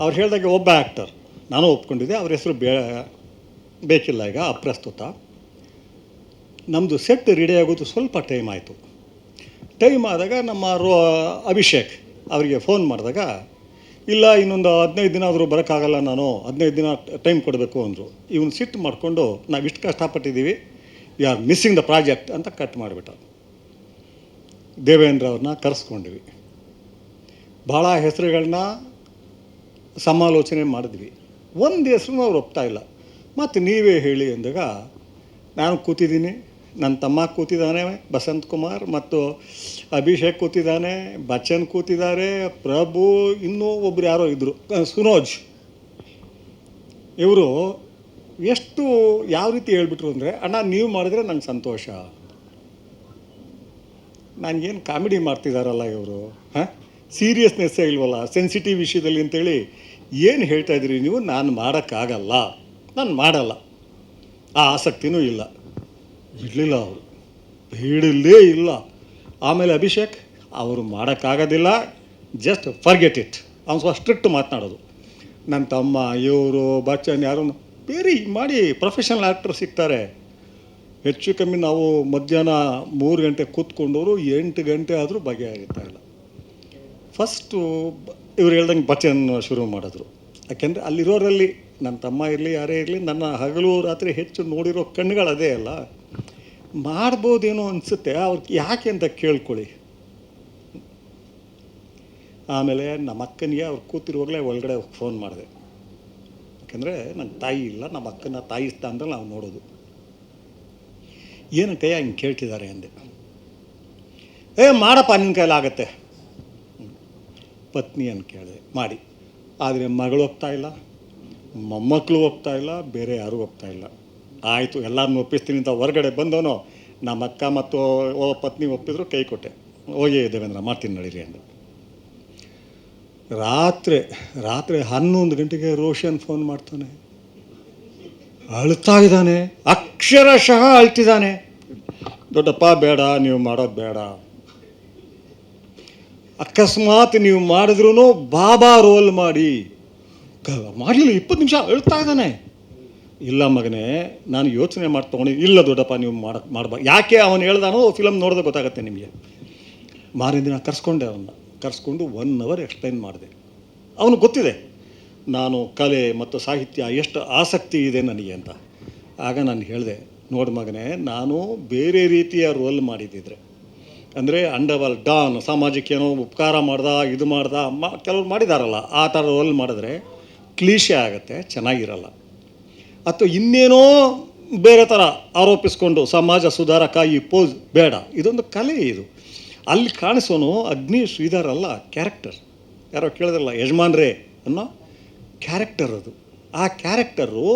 ಅವ್ರು ಹೇಳಿದಾಗೆ ಒಬ್ಬ ಆ್ಯಕ್ಟರ್ ನಾನು ಒಪ್ಕೊಂಡಿದ್ದೆ, ಅವ್ರ ಹೆಸರು ಬೇ, ಬೇಕಿಲ್ಲ ಈಗ, ಅಪ್ರಸ್ತುತ. ನಮ್ಮದು ಸೆಟ್ ರೆಡಿ ಆಗೋದು ಸ್ವಲ್ಪ ಟೈಮ್ ಆಯಿತು. ಟೈಮ್ ಆದಾಗ ನಮ್ಮ ರೋ, ಅಭಿಷೇಕ್ ಅವರಿಗೆ ಫೋನ್ ಮಾಡಿದಾಗ, ಇಲ್ಲ, ಇನ್ನೊಂದು ಹದಿನೈದು ದಿನ ಆದರೂ ಬರೋಕ್ಕಾಗಲ್ಲ ನಾನು, ಹದಿನೈದು ದಿನ ಟೈಮ್ ಕೊಡಬೇಕು ಅಂದರು. ಇವನು ಸಿಟ್ಟು ಮಾಡಿಕೊಂಡು, ನಾವು ಇಷ್ಟು ಕಷ್ಟಪಟ್ಟಿದ್ದೀವಿ you are missing the project ಅಂತ ಕಟ್ ಮಾಡಿಬಿಟ್ಟ ದೇವೇಂದ್ರ ಅವ್ರನ್ನ ಕರೆಸ್ಕೊಂಡ್ವಿ. ಭಾಳ ಹೆಸರುಗಳನ್ನ ಸಮಾಲೋಚನೆ ಮಾಡಿದ್ವಿ. ಒಂದು ಹೆಸರು ಅವ್ರು ಒಪ್ತಾ ಇಲ್ಲ. ಮತ್ತು ನೀವೇ ಹೇಳಿ ಅಂದಾಗ, ನಾನು ಕೂತಿದ್ದೀನಿ ನನ್ನ ತಮ್ಮ ಕೂತಿದ್ದಾನೆ, ಬಸಂತ್ ಕುಮಾರ್ ಮತ್ತು ಅಭಿಷೇಕ್ ಕೂತಿದ್ದಾನೆ, ಬಚ್ಚನ್ ಕೂತಿದ್ದಾರೆ, ಪ್ರಭು, ಇನ್ನೂ ಒಬ್ರು ಯಾರೋ ಇದ್ದರು ಸುನೋಜ್. ಇವರು ಎಷ್ಟು ಯಾವ ರೀತಿ ಹೇಳ್ಬಿಟ್ರು ಅಂದರೆ, ಅಣ್ಣ, ನೀವು ಮಾಡಿದ್ರೆ ನಂಗೆ ಸಂತೋಷ. ನನಗೇನು ಕಾಮಿಡಿ ಮಾಡ್ತಿದ್ದಾರಲ್ಲ ಇವರು, ಹಾಂ? ಸೀರಿಯಸ್ನೆಸ್ಸೇ ಇಲ್ವಲ್ಲ ಸೆನ್ಸಿಟಿವ್ ವಿಷಯದಲ್ಲಿ ಅಂತೇಳಿ ಏನು ಹೇಳ್ತಾ ಇದ್ದೀರಿ ನೀವು? ನಾನು ಮಾಡೋಕ್ಕಾಗಲ್ಲ. ನಾನು ಮಾಡಲ್ಲ. ಆ ಆಸಕ್ತಿನೂ ಇಲ್ಲ. ಬಿಡಲಿಲ್ಲ ಅವರು. ಬಿಡಲೇ ಇಲ್ಲ. ಆಮೇಲೆ ಅಭಿಷೇಕ್, ಅವರು ಮಾಡೋಕ್ಕಾಗೋದಿಲ್ಲ. ಜಸ್ಟ್ ಫರ್ಗೆಟ್ ಇಟ್ ಅವ್ನು ಸ್ವಲ್ಪ ಸ್ಟ್ರಿಕ್ಟ್ ಮಾತನಾಡೋದು. ನನ್ನ ತಮ್ಮ, ಇವರು, ಬಚ್ಚನ್ ಯಾರು ಬೇರೆ ಮಾಡಿ ಪ್ರೊಫೆಷನಲ್ ಆ್ಯಕ್ಟರ್ ಸಿಗ್ತಾರೆ. ಹೆಚ್ಚು ಕಮ್ಮಿ ನಾವು ಮಧ್ಯಾಹ್ನ ಮೂರು ಗಂಟೆ ಕೂತ್ಕೊಂಡವರು ಎಂಟು ಗಂಟೆ ಆದರೂ ಬಗೆಹರಿತಾ ಇಲ್ಲ. ಫಸ್ಟು ಇವ್ರು ಹೇಳ್ದಂಗೆ ಬಚ್ಚನ್ ಶುರು ಮಾಡಿದ್ರು. ಯಾಕೆಂದರೆ ಅಲ್ಲಿರೋರಲ್ಲಿ ನನ್ನ ತಮ್ಮ ಇರಲಿ, ಯಾರೇ ಇರಲಿ, ನನ್ನ ಹಗಲು ರಾತ್ರಿ ಹೆಚ್ಚು ನೋಡಿರೋ ಕಣ್ಣುಗಳು ಅದೇ ಅಲ್ಲ. ಮಾಡ್ಬೋದೇನೋ ಅನಿಸುತ್ತೆ, ಅವ್ರಿಗೆ ಯಾಕೆ ಅಂತ ಕೇಳ್ಕೊಳ್ಳಿ. ಆಮೇಲೆ ನಮ್ಮ ಅಕ್ಕನಿಗೆ ಅವ್ರು ಕೂತಿರುವಾಗಲೇ ಒಳಗಡೆ ಫೋನ್ ಮಾಡಿದೆ. ಯಾಕಂದರೆ ನನ್ನ ತಾಯಿ ಇಲ್ಲ, ನಮ್ಮ ಅಕ್ಕನ ತಾಯಿ ಸ್ಥಾನದಲ್ಲಿ ನಾವು ನೋಡೋದು. ಏನಕ್ಕಯ್ಯ ಹಿಂಗೆ ಕೇಳ್ತಿದ್ದಾರೆ ಅಂದೆ. ಏ, ಮಾಡಪ್ಪ ನಿನ್ನ ಕೈಲಾಗತ್ತೆ. ಪತ್ನಿಯನ್ನು ಕೇಳಿದೆ, ಮಾಡಿ. ಆದರೆ ಮಗಳು ಒಪ್ತಾ ಇಲ್ಲ ಮೊಮ್ಮಕ್ಕಳು ಒಪ್ತಾ ಇಲ್ಲ, ಬೇರೆ ಯಾರೂ ಒಪ್ತಾ ಇಲ್ಲ. ಆಯಿತು ಎಲ್ಲರನ್ನೂ ಒಪ್ಪಿಸ್ತೀನಿ ಅಂತ ಹೊರಗಡೆ ಬಂದವನು, ನಮ್ಮ ಅಕ್ಕ ಮತ್ತು ಓ ಪತ್ನಿ ಒಪ್ಪಿದ್ರು, ಕೈ ಕೊಟ್ಟೆ. ಹೋಗಿ ದೇವೇಂದ್ರ, ಮಾಡ್ತೀನಿ ನಡೀರಿ ಅಂದರು ರಾತ್ರಿ ರಾತ್ರಿ ಹನ್ನೊಂದು ಗಂಟೆಗೆ ರೋಷನ್ ಫೋನ್ ಮಾಡ್ತಾನೆ. ಅಳ್ತಾ ಇದ್ದಾನೆ, ಅಕ್ಷರಶಃ ಅಳ್ತಿದ್ದಾನೆ. ದೊಡ್ಡಪ್ಪ, ಬೇಡ, ನೀವು ಮಾಡೋದು ಬೇಡ. ಅಕಸ್ಮಾತ್ ನೀವು ಮಾಡಿದ್ರೂ ಬಾಬಾ ರೋಲ್ ಮಾಡಿ. ಮಾಡಲಿಲ್ಲ, ಇಪ್ಪತ್ತು ನಿಮಿಷ ಅಳ್ತಾ ಇದ್ದಾನೆ. ಇಲ್ಲ ಮಗನೇ, ನಾನು ಯೋಚನೆ ಮಾಡಿ ತೊಗೊಂಡು ಇಲ್ಲ ದೊಡ್ಡಪ್ಪ, ನೀವು ಮಾಡಕ್ಕೆ ಮಾಡಬಾರ್ದು. ಯಾಕೆ ಅವನು ಹೇಳ್ದಾನೋ ಫಿಲಮ್ ನೋಡಿದ್ರೆ ಗೊತ್ತಾಗುತ್ತೆ ನಿಮಗೆ. ಮಾರಿನ ದಿನ ಕರ್ಸ್ಕೊಂಡೆ ಅವನ್ನ. ಕರ್ಸ್ಕೊಂಡು ಒನ್ ಅವರ್ ಎಕ್ಸ್ಪ್ಲೈನ್ ಮಾಡಿದೆ. ಅವನು ಗೊತ್ತಿದೆ, ನಾನು ಕಲೆ ಮತ್ತು ಸಾಹಿತ್ಯ ಎಷ್ಟು ಆಸಕ್ತಿ ಇದೆ ನನಗೆ ಅಂತ. ಆಗ ನಾನು ಹೇಳಿದೆ, ನೋಡು ಮಗನೇ, ನಾನು ಬೇರೆ ರೀತಿಯ ರೋಲ್ ಮಾಡಿದ್ದಿದ್ರೆ ಅಂದರೆ ಅಂಡವಲ್ ಡಾನ್, ಸಾಮಾಜಿಕ ಏನೋ ಉಪಕಾರ ಮಾಡ್ದ, ಇದು ಮಾಡ್ದ, ಮಾ ಕೆಲವ್ರು ಮಾಡಿದಾರಲ್ಲ, ಆ ಥರ ರೋಲ್ ಮಾಡಿದ್ರೆ ಕ್ಲೀಶೆ ಆಗುತ್ತೆ, ಚೆನ್ನಾಗಿರಲ್ಲ. ಅಥವಾ ಇನ್ನೇನೋ ಬೇರೆ ಥರ ಆರೋಪಿಸ್ಕೊಂಡು ಸಮಾಜ ಸುಧಾರಕ ಈ ಪೋಸ್ ಬೇಡ. ಇದೊಂದು ಕಲೆ ಇದು. ಅಲ್ಲಿ ಕಾಣಿಸೋನು ಅಗ್ನಿ ಶ್ರೀಧರ್ ಅಲ್ಲ ಕ್ಯಾರೆಕ್ಟರ್ ಯಾರೋ ಕೇಳಿದ್ರಲ್ಲ, ಯಜಮಾನ್ರೇ ಅನ್ನೋ ಕ್ಯಾರೆಕ್ಟರ್ ಅದು. ಆ ಕ್ಯಾರೆಕ್ಟರು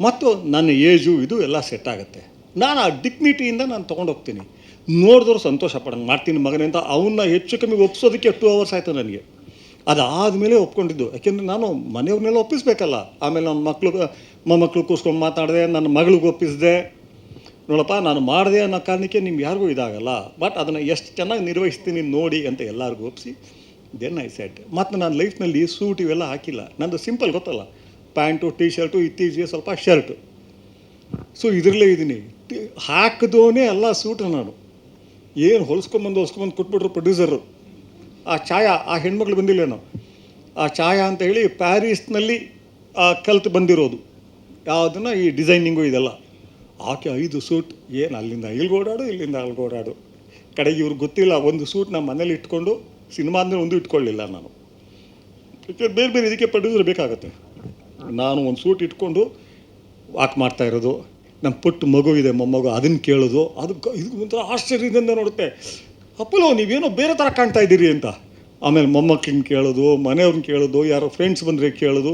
ಮತ್ತು ನನ್ನ ಏಜು, ಇದು ಎಲ್ಲ ಸೆಟ್ ಆಗುತ್ತೆ. ನಾನು ಆ ಡಿಗ್ನಿಟಿಯಿಂದ ನಾನು ತೊಗೊಂಡೋಗ್ತೀನಿ. ನೋಡಿದ್ರು ಸಂತೋಷ ಪಡೋಣ, ಮಾಡ್ತೀನಿ ಮಗನೇ ಅಂತ ಅವನ್ನ ಹೆಚ್ಚು ಕಮ್ಮಿ ಒಪ್ಸೋದಕ್ಕೆ ಟೂ ಅವರ್ಸ್ ಆಯಿತು ನನಗೆ. ಅದಾದಮೇಲೆ ಒಪ್ಕೊಂಡಿದ್ದು. ಯಾಕೆಂದರೆ ನಾನು ಮನೆಯವ್ರನ್ನೆಲ್ಲ ಒಪ್ಪಿಸ್ಬೇಕಲ್ಲ. ಆಮೇಲೆ ನನ್ನ ಮಕ್ಕಳು ಮೊಮ್ಮಕ್ಕಳು ಕೂಸ್ಕೊಂಡು ಮಾತಾಡಿದೆ, ನನ್ನ ಮಗಳಿಗೆ ಒಪ್ಪಿಸಿದೆ. ನೋಡಪ್ಪ, ನಾನು ಮಾಡಿದೆ ಅನ್ನೋ ಕಾರಣಕ್ಕೆ ನಿಮ್ಗೆ ಯಾರಿಗೂ ಇದಾಗಲ್ಲ. ಬಟ್ ಅದನ್ನು ಎಷ್ಟು ಚೆನ್ನಾಗಿ ನಿರ್ವಹಿಸ್ತೀನಿ ನೋಡಿ ಅಂತ ಎಲ್ಲರಿಗೂ ಒಪ್ಪಿಸಿ ದೆನ್ ಐ ಸೆಟ್ ಮತ್ತು ನಾನು ಲೈಫ್ನಲ್ಲಿ ಸೂಟ್ ಇವೆಲ್ಲ ಹಾಕಿಲ್ಲ. ನಂದು ಸಿಂಪಲ್ ಗೊತ್ತಲ್ಲ. ಪ್ಯಾಂಟು ಟೀ ಶರ್ಟು ಇತ್ತೀಚೆಗೆ ಸ್ವಲ್ಪ ಶರ್ಟು. ಸೊ ಇದರಲ್ಲೇ ಇದ್ದೀನಿ. ಹಾಕಿದೋನೇ ಎಲ್ಲ ಸೂಟು ನಾನು. ಏನು ಹೊಲ್ಸ್ಕೊಂಬಂದು ಹೊಲಿಸ್ಕೊಂಬಂದು ಕೊಟ್ಬಿಟ್ರು ಪ್ರೊಡ್ಯೂಸರು ಆ ಛಾಯಾ, ಆ ಹೆಣ್ಮಕ್ಳು ಬಂದಿಲ್ಲೇನೋ? ಆ ಛಾಯಾ ಅಂತ ಹೇಳಿ ಪ್ಯಾರಿಸ್ನಲ್ಲಿ ಆ ಕಲ್ತು ಬಂದಿರೋದು. ಯಾವುದನ್ನು ಈ ಡಿಸೈನಿಂಗು ಇದೆಲ್ಲ. ಆಕೆ ಐದು ಸೂಟ್, ಏನು ಅಲ್ಲಿಂದ ಇಲ್ಲಿಗೆ ಓಡಾಡು, ಇಲ್ಲಿಂದ ಅಲ್ಲಿಗೆ ಓಡಾಡು. ಕಡೆಗೆ ಇವ್ರಿಗೆ ಗೊತ್ತಿಲ್ಲ, ಒಂದು ಸೂಟ್ ನಮ್ಮ ಮನೇಲಿ ಇಟ್ಕೊಂಡು ಸಿನಿಮಾ ಅಂದರೆ ಒಂದು ಇಟ್ಕೊಳ್ಳಿಲ್ಲ ನಾನು. ಬೇರೆ ಬೇರೆ ಇದಕ್ಕೆ ಪ್ರೊಡ್ಯೂಸರ್ ಬೇಕಾಗುತ್ತೆ. ನಾನು ಒಂದು ಸೂಟ್ ಇಟ್ಕೊಂಡು ವಾಕ್ ಮಾಡ್ತಾ ಇರೋದು. ನಮ್ಮ ಪುಟ್ಟ ಮಗು ಇದೆ ಮೊಮ್ಮಗು ಅದನ್ನು ಕೇಳೋದು ಅದಕ್ಕೆ ಇದು ಒಂಥರ ಆಶ್ಚರ್ಯದಿಂದ ನೋಡುತ್ತೆ. ಅಪ್ಪಲೋ, ನೀವೇನೋ ಬೇರೆ ಥರ ಕಾಣ್ತಾ ಇದ್ದೀರಿ ಅಂತ. ಆಮೇಲೆ ಮೊಮ್ಮಕ್ಕಳನ್ನ ಕೇಳೋದು ಮನೆಯವ್ರನ್ನ ಕೇಳೋದು, ಯಾರೋ ಫ್ರೆಂಡ್ಸ್ ಬಂದರೆ ಕೇಳೋದು,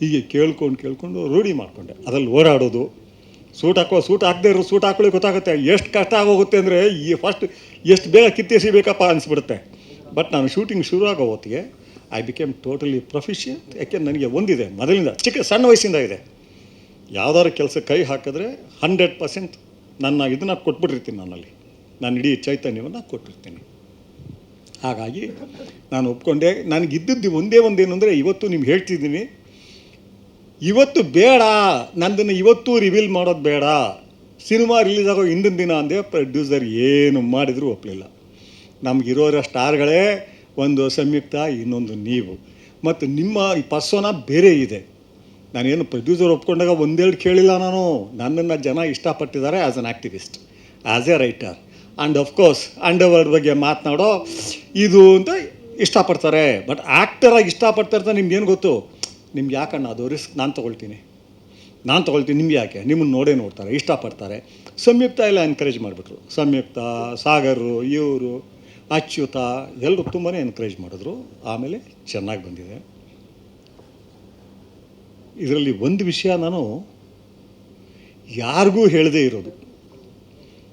ಹೀಗೆ ಕೇಳ್ಕೊಂಡು ಕೇಳ್ಕೊಂಡು ರೂಢಿ ಮಾಡಿಕೊಂಡೆ. ಅದ್ರಲ್ಲಿ ಓಡಾಡೋದು. ಸೂಟ್ ಹಾಕೋ, ಸೂಟ್ ಹಾಕದೇ ಇರೋ ಸೂಟ್ ಹಾಕೊಳ್ಳಿ ಗೊತ್ತಾಗುತ್ತೆ. ಎಷ್ಟು ಕಷ್ಟ ಆಗೋಗುತ್ತೆ ಅಂದರೆ ಈ ಫಸ್ಟ್ ಎಷ್ಟು ಬೇಗ ಕಿತ್ತೆಸಿಬೇಕಪ್ಪ ಅನಿಸ್ಬಿಡುತ್ತೆ. ಬಟ್ ನಾನು ಶೂಟಿಂಗ್ ಶುರು ಆಗೋ ಹೊತ್ತಿಗೆ ಐ ಬಿಕೇಮ್ ಟೋಟಲಿ ಪ್ರೊಫಿಷಿಯಂಟ್ ಯಾಕೆಂದ್ರೆ ನನಗೆ ಒಂದಿದೆ. ಮೊದಲಿಂದ ಚಿಕ್ಕ, ಸಣ್ಣ ವಯಸ್ಸಿಂದ ಇದೆ. ಯಾವ್ದಾದ್ರು ಕೆಲಸ ಕೈ ಹಾಕಿದ್ರೆ ಹಂಡ್ರೆಡ್ ಪರ್ಸೆಂಟ್ ನನ್ನ ಇದನ್ನು ಕೊಟ್ಬಿಟ್ಟಿರ್ತೀನಿ ನನ್ನಲ್ಲಿ. ನಾನು ಇಡೀ ಚೈತನ್ಯವನ್ನು ಕೊಟ್ಟಿರ್ತೀನಿ. ಹಾಗಾಗಿ ನಾನು ಒಪ್ಕೊಂಡೆ. ನನಗಿದ್ದದ್ದು ಒಂದೇ ಒಂದೇನು ಅಂದರೆ ಇವತ್ತು ನಿಮ್ಗೆ ಹೇಳ್ತಿದ್ದೀನಿ. ಇವತ್ತು ಬೇಡ. ನಂದನ್ನು ಇವತ್ತು ರಿವೀಲ್ ಮಾಡೋದು ಬೇಡ. ಸಿನಿಮಾ ರಿಲೀಸ್ ಆಗೋ ಹಿಂದಿನ ದಿನ ಅಂದೆ ಪ್ರೊಡ್ಯೂಸರ್ ಏನು ಮಾಡಿದರೂ ಒಪ್ಪಲಿಲ್ಲ ನಮಗಿರೋರ ಸ್ಟಾರ್ಗಳೇ ಒಂದು ಸಂಯುಕ್ತ, ಇನ್ನೊಂದು ನೀವು. ಮತ್ತು ನಿಮ್ಮ ಈ ಪರ್ಸೋನ ಬೇರೆ ಇದೆ. ನಾನೇನು ಪ್ರೊಡ್ಯೂಸರ್ ಒಪ್ಕೊಂಡಾಗ ಒಂದೆರಡು ಕೇಳಿಲ್ಲ ನಾನು. ನನ್ನನ್ನು ಜನ ಇಷ್ಟಪಟ್ಟಿದ್ದಾರೆ as an activist as a writer and of course underworld ಬಗ್ಗೆ ಮಾತನಾಡೋ ಇದು ಅಂತ ಇಷ್ಟಪಡ್ತಾರೆ. ಬಟ್ ಆ್ಯಕ್ಟರಾಗಿ ಇಷ್ಟಪಡ್ತಾರೆ ನಿಮ್ಗೇನು ಗೊತ್ತು? ನಿಮ್ಗೆ ಯಾಕಣ್ಣ ಅದು ರಿಸ್ಕ್ ನಾನು ತೊಗೊಳ್ತೀನಿ. ನಾನು ತೊಗೊಳ್ತೀನಿ. ನಿಮ್ಗೆ ಯಾಕೆ? ನಿಮ್ಮನ್ನು ನೋಡೇ ನೋಡ್ತಾರೆ, ಇಷ್ಟಪಡ್ತಾರೆ. ಸಂಯುಕ್ತ ಎಲ್ಲ ಎನ್ಕರೇಜ್ ಮಾಡಿಬಿಟ್ರು. ಸಂಯುಕ್ತ, ಸಾಗರು, ಇವರು, ಅಚ್ಯುತ ಎಲ್ಲರೂ ತುಂಬಾ ಎನ್ಕರೇಜ್ ಮಾಡಿದ್ರು. ಆಮೇಲೆ ಚೆನ್ನಾಗಿ ಬಂದಿದೆ. ಇದರಲ್ಲಿ ಒಂದು ವಿಷಯ ನಾನು ಯಾರಿಗೂ ಹೇಳದೇ ಇರೋದು.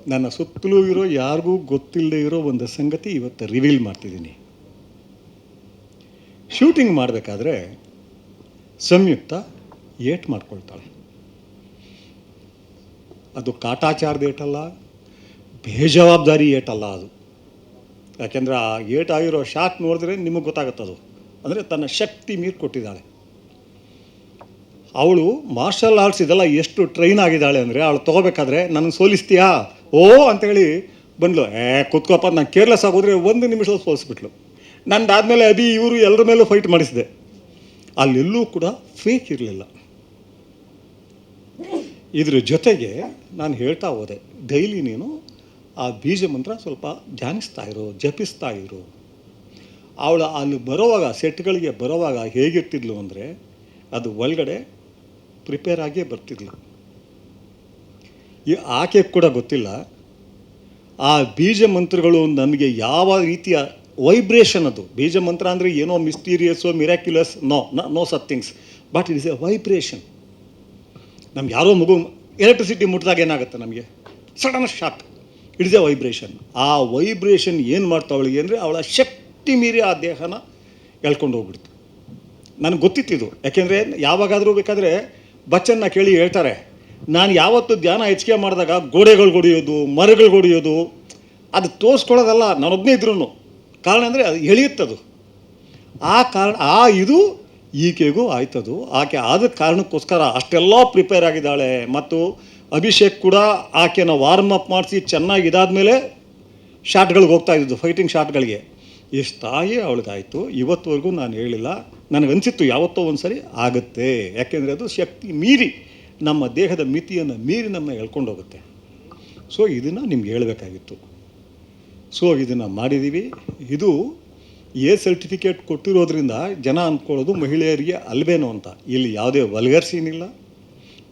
ನನ್ನ ಸುತ್ತಲೂ ಇರೋ, ಯಾರಿಗೂ ಗೊತ್ತಿಲ್ಲದೆ ಇರೋ ಒಂದು ಸಂಗತಿ ಇವತ್ತು ರಿವೀಲ್ ಮಾಡ್ತಿದ್ದೀನಿ. ಶೂಟಿಂಗ್ ಮಾಡಬೇಕಾದ್ರೆ ಸಂಯುಕ್ತ ಏಟ್ ಮಾಡ್ಕೊಳ್ತಾಳೆ. ಅದು ಕಾಟಾಚಾರದ ಏಟಲ್ಲ, ಬೇಜವಾಬ್ದಾರಿ ಏಟಲ್ಲ ಅದು. ಯಾಕೆಂದರೆ ಆ ಏಟಾಗಿರೋ ಶಾಕ್ ನೋಡಿದ್ರೆ ನಿಮಗೆ ಗೊತ್ತಾಗುತ್ತದು. ಅಂದರೆ ತನ್ನ ಶಕ್ತಿ ಮೀರಿ ಕೊಟ್ಟಿದ್ದಾಳೆ. ಅವಳು ಮಾರ್ಷಲ್ ಆರ್ಟ್ಸ್ ಇದೆಲ್ಲ ಎಷ್ಟು ಟ್ರೈನ್ ಆಗಿದ್ದಾಳೆ ಅಂದರೆ ಅವಳು ತೊಗೋಬೇಕಾದ್ರೆ ನನಗೆ ಸೋಲಿಸ್ತೀಯಾ? ಓ ಅಂತೇಳಿ ಬಂದ್ಲು. ಏ ಕುತ್ಕೋಪ ನಾನು ಕೇರ್ಲೆಸ್ ಆಗೋದ್ರೆ ಒಂದು ನಿಮಿಷದಲ್ಲಿ ಸೋಲಿಸ್ಬಿಟ್ಲು. ನಂದಾದಮೇಲೆ ಅಭಿ ಇವರು ಎಲ್ಲರ ಮೇಲೂ ಫೈಟ್ ಮಾಡಿಸಿದೆ. ಅಲ್ಲೆಲ್ಲೂ ಕೂಡ ಫೇಕ್ ಇರಲಿಲ್ಲ. ಇದ್ರ ಜೊತೆಗೆ ನಾನು ಹೇಳ್ತಾ ಹೋದೆ, ಡೈಲಿ ನೀನು ಆ ಬೀಜ ಮಂತ್ರ ಸ್ವಲ್ಪ ಧ್ಯಾನಿಸ್ತಾ ಇರು, ಜಪಿಸ್ತಾ ಇರು. ಅವಳು ಅಲ್ಲಿ ಬರೋವಾಗ ಸೆಟ್ಗಳಿಗೆ ಬರೋವಾಗ ಹೇಗಿರ್ತಿದ್ಲು ಅಂದರೆ ಅದು ಒಳಗಡೆ ಪ್ರಿಪೇರ್ ಆಗಿಯೇ ಬರ್ತಿದ್ಲು. ಈ ಆಕೆ ಕೂಡ ಗೊತ್ತಿಲ್ಲ. ಆ ಬೀಜ ಮಂತ್ರಗಳು ನಮಗೆ ಯಾವ ರೀತಿಯ ವೈಬ್ರೇಷನ್ ಅದು? ಬೀಜ ಮಂತ್ರ ಅಂದರೆ ಏನೋ mysterious miraculous no no such things but it is a vibration ನಮ್ಗೆ ಯಾರೋ ಮಗು ಎಲೆಕ್ಟ್ರಿಸಿಟಿ ಮುಟ್ಟಿದಾಗ ಏನಾಗುತ್ತೆ ನಮಗೆ? Sudden shock it is a vibration ಆ ವೈಬ್ರೇಷನ್ ಏನು ಮಾಡ್ತಾ ಅವಳಿಗೆ ಅಂದರೆ ಅವಳ ಶಕ್ತಿ ಮೀರಿ ಆ ದೇಹನ ಎಳ್ಕೊಂಡು ಹೋಗ್ಬಿಡ್ತು. ನನಗೆ ಗೊತ್ತಿತ್ತಿದು ಯಾಕೆಂದರೆ ಯಾವಾಗಾದರೂ ಬೇಕಾದರೆ ಬಚ್ಚನ್ನ ಕೇಳಿ ಹೇಳ್ತಾರೆ, ನಾನು ಯಾವತ್ತು ಧ್ಯಾನ ಹೆಚ್ಚಿಗೆ ಮಾಡಿದಾಗ ಗೋಡೆಗಳು ಹೊಡೆಯೋದು ಮರಗಳು ಹೊಡೆಯೋದು ಅದು ತೋರಿಸ್ಕೊಳ್ಳೋದಲ್ಲ ನಾನೊಬ್ಬನೇ ಇದ್ರೂ ಕಾರಣ ಅಂದರೆ ಅದು ಎಳೆಯುತ್ತದು. ಆ ಕಾರಣ, ಆ ಇದು ಈಕೆಗೂ ಆಯ್ತದು. ಆಕೆ ಆದ ಕಾರಣಕ್ಕೋಸ್ಕರ ಅಷ್ಟೆಲ್ಲ ಪ್ರಿಪೇರ್ ಆಗಿದ್ದಾಳೆ ಮತ್ತು ಅಭಿಷೇಕ್ ಕೂಡ ಆಕೆನ ವಾರ್ಮ್ ಅಪ್ ಮಾಡಿಸಿ ಚೆನ್ನಾಗಿ ಇದಾದ ಮೇಲೆ ಶಾಟ್ಗಳಿಗೆ ಹೋಗ್ತಾ ಫೈಟಿಂಗ್ ಶಾಟ್ಗಳಿಗೆ. ಇಷ್ಟಾಗಿ ಅವಳಿಗಾಯಿತು ಇವತ್ತುವರೆಗೂ ನಾನು ಹೇಳಿಲ್ಲ. ನನಗನ್ಸಿತ್ತು ಯಾವತ್ತೋ ಒಂದು ಸರಿ ಆಗುತ್ತೆ. ಯಾಕೆಂದರೆ ಅದು ಶಕ್ತಿ ಮೀರಿ, ನಮ್ಮ ದೇಹದ ಮಿತಿಯನ್ನು ಮೀರಿ ನಮ್ಮ ಎಳ್ಕೊಂಡು ಹೋಗುತ್ತೆ. ಸೊ ಇದನ್ನು ನಿಮ್ಗೆ ಹೇಳಬೇಕಾಗಿತ್ತು. ಸೊ ಇದನ್ನು ಮಾಡಿದ್ದೀವಿ ಇದು ಎ ಸರ್ಟಿಫಿಕೇಟ್ ಕೊಟ್ಟಿರೋದ್ರಿಂದ ಜನ ಅಂದ್ಕೊಳ್ಳೋದು ಮಹಿಳೆಯರಿಗೆ ಅಲ್ವೇನೋ ಅಂತ. ಇಲ್ಲಿ ಯಾವುದೇ ವಲ್ಗರ್ ಸೀನ್ ಇಲ್ಲ.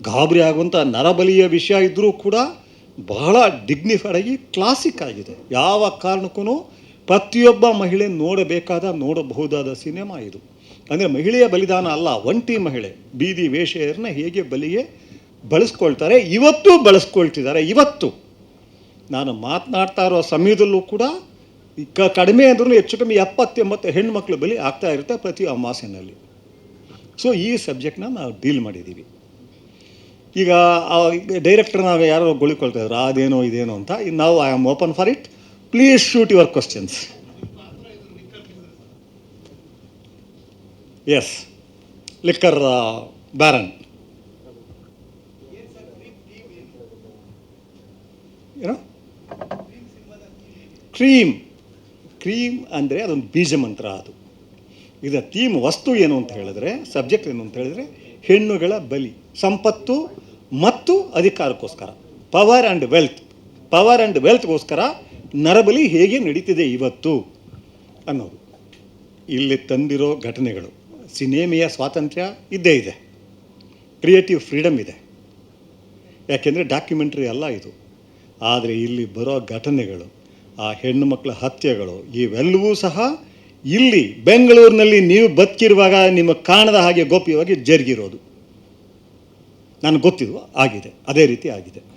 ಗಾಬರಿ ಆಗುವಂಥ ನರಬಲಿಯ ವಿಷಯ ಇದ್ದರೂ ಕೂಡ ಬಹಳ ಡಿಗ್ನಿಫೈಡ್ ಆಗಿ ಕ್ಲಾಸಿಕ್ ಆಗಿದೆ. ಯಾವ ಕಾರಣಕ್ಕೂ ಪ್ರತಿಯೊಬ್ಬ ಮಹಿಳೆ ನೋಡಬೇಕಾದ, ನೋಡಬಹುದಾದ ಸಿನಿಮಾ ಇದು. ಅಂದರೆ ಮಹಿಳೆಯ ಬಲಿದಾನ ಅಲ್ಲ, ಒಂಟಿ ಮಹಿಳೆ. ಬೀದಿ ವೇಷೆಯರನ್ನ ಹೇಗೆ ಬಲಿಗೆ ಬಳಸ್ಕೊಳ್ತಾರೆ, ಇವತ್ತು ಬಳಸ್ಕೊಳ್ತಿದ್ದಾರೆ, ಇವತ್ತು. ನಾನು ಮಾತನಾಡ್ತಾ ಇರೋ ಸಮಯದಲ್ಲೂ ಕೂಡ ಕ, ಕಡಿಮೆ ಅಂದ್ರೂ ಹೆಚ್ಚು ಕಮ್ಮಿ ಎಪ್ಪತ್ತೆಂಬತ್ತು ಹೆಣ್ಮಕ್ಳು ಬಲಿ ಆಗ್ತಾ ಇರುತ್ತೆ ಪ್ರತಿ ಅಮಾವಾಸ್ಯೆನಲ್ಲಿ ಸೊ ಈ ಸಬ್ಜೆಕ್ಟ್ನ ನಾವು ಡೀಲ್ ಮಾಡಿದ್ದೀವಿ. ಈಗ ಡೈರೆಕ್ಟರ್ ನಾವು ಯಾರೋ ಗುಳಿಕೊಳ್ತಾ ಇದ್ರು, ಅದೇನೋ, ಇದೇನೋ ಅಂತ. ನಾವು I am open for it please shoot your questions yes liquor baron ಏನೋ ಕ್ರೀಮ್ ಕ್ರೀಮ್ ಅಂದರೆ ಅದೊಂದು ಬೀಜ ಮಂತ್ರ ಅದು. ಇದರ ಥೀಮ್ ವಸ್ತು ಏನು ಅಂತ ಹೇಳಿದ್ರೆ ಸಬ್ಜೆಕ್ಟ್ ಏನು ಅಂತ ಹೇಳಿದ್ರೆ, ಹೆಣ್ಣುಗಳ ಬಲಿ, ಸಂಪತ್ತು ಮತ್ತು ಅಧಿಕಾರಕ್ಕೋಸ್ಕರ power and wealth power and ವೆಲ್ತ್ಗೋಸ್ಕರ ನರಬಲಿ ಹೇಗೆ ನಡೀತಿದೆ ಇವತ್ತು ಅನ್ನೋದು. ಇಲ್ಲಿ ತಂದಿರೋ ಘಟನೆಗಳು. ಸಿನೇಮೆಯ ಸ್ವಾತಂತ್ರ್ಯ ಇದ್ದೇ ಇದೆ. ಕ್ರಿಯೇಟಿವ್ ಫ್ರೀಡಮ್ ಇದೆ. ಯಾಕೆಂದರೆ ಡಾಕ್ಯುಮೆಂಟ್ರಿ ಅಲ್ಲ ಇದು. ಆದರೆ ಇಲ್ಲಿ ಬರೋ ಘಟನೆಗಳು, ಆ ಹೆಣ್ಣು ಮಕ್ಕಳ ಹತ್ಯೆಗಳು, ಇವೆಲ್ಲವೂ ಸಹ ಇಲ್ಲಿ ಬೆಂಗಳೂರಿನಲ್ಲಿ ನೀವು ಬದುಕಿರುವಾಗ ನಿಮ್ಮ ಕಾಣದ ಹಾಗೆ ಗೋಪ್ಯವಾಗಿ ಜರುಗಿರೋದು. ನನಗೆ ಗೊತ್ತಿದ್ವು ಆಗಿದೆ. ಅದೇ ರೀತಿ ಆಗಿದೆ.